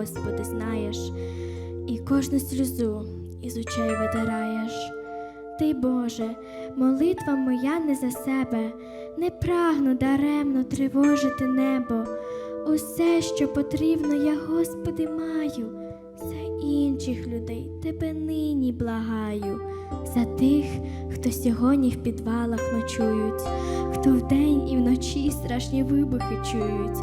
Господи, знаєш. і кожну сльозу із очей витираєш. Ти, Боже, молитва моя не за себе, не прагну даремно тривожити небо. Усе, що потрібно, я, Господи, маю. За інших людей тебе нині благаю, за тих, хто сьогодні в підвалах ночують, хто вдень і вночі страшні вибухи чують,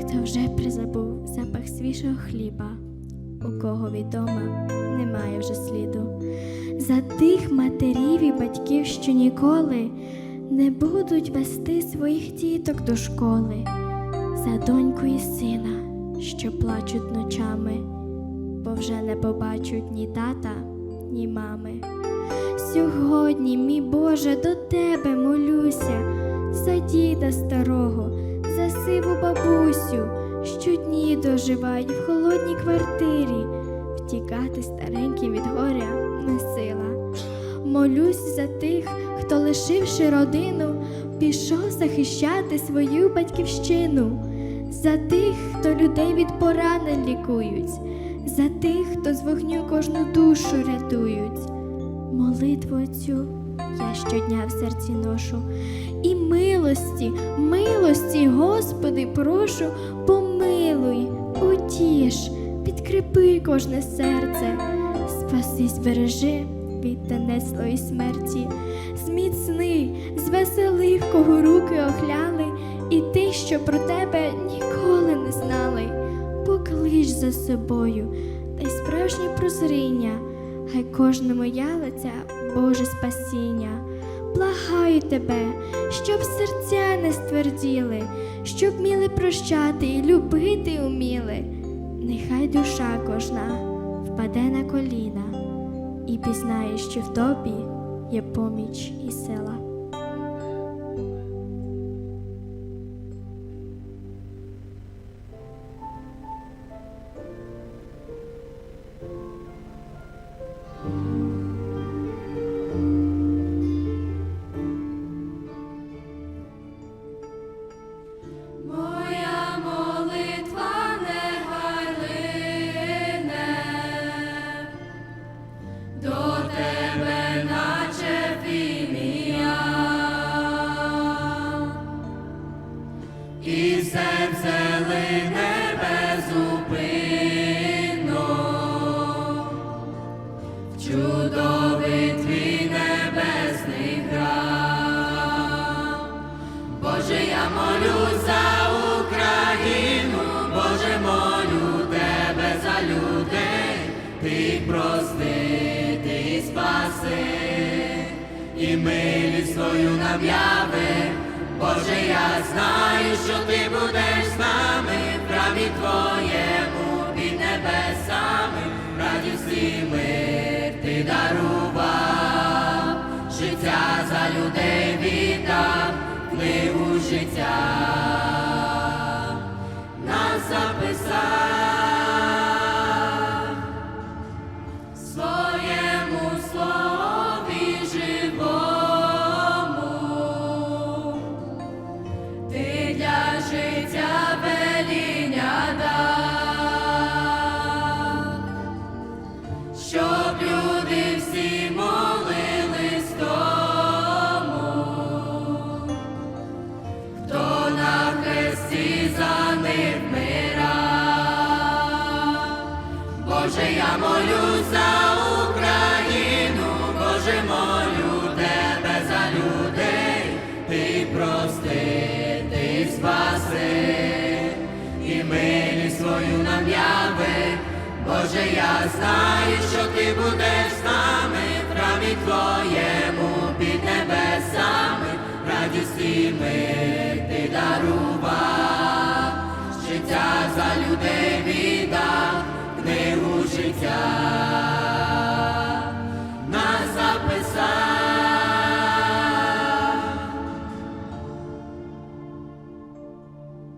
хто вже призабув запах свіжого хліба, у кого відома немає вже сліду. За тих матерів і батьків, що ніколи не будуть вести своїх діток до школи, за доньку і сина, що плачуть ночами, бо вже не побачать ні тата, ні мами. Сьогодні, мій Боже, до тебе молюся, за діда старого, за сиву бабусю, що дні доживають в холодній квартирі, втікати стареньким від горя не сила. Молюсь за тих, хто, лишивши родину, пішов захищати свою батьківщину, за тих, хто людей від поранень лікують, за тих, хто з вогню кожну душу рятують. Молитву цю я щодня в серці ношу, і милості, милості, Господи, прошу, помилуй, утіш, підкріпи кожне серце, спаси, збережи від танеслої смерті, зміцни, звесели, в кого руки охляли, і ти, що про тебе ніколи не знали, поклич за собою, дай справжнє прозріння. Хай кожному явиться Боже спасіння. Благаю тебе, щоб серця не стверділи, щоб вміли прощати і любити уміли. Нехай душа кожна впаде на коліна і пізнає, що в тобі є поміч і сила. Чудовий твій небесний храм. Боже, я молю за Україну, Боже, молю тебе за людей, ти прости, ти спаси, і милість свою нам. Боже, я знаю, що ти будеш з нами. В храмі твоєму під небесами, радісний мир нас записав своєму слові живому. Ти для життя веління щоб люди всі молились тому, на хресті за них Боже, я молю за Україну, Боже, молю тебе за людей, ти прости, ти спаси, і милість свою нам яви. Боже, я знаю, що ти будеш з нами. В храмі твоєму під небесами, радість і мир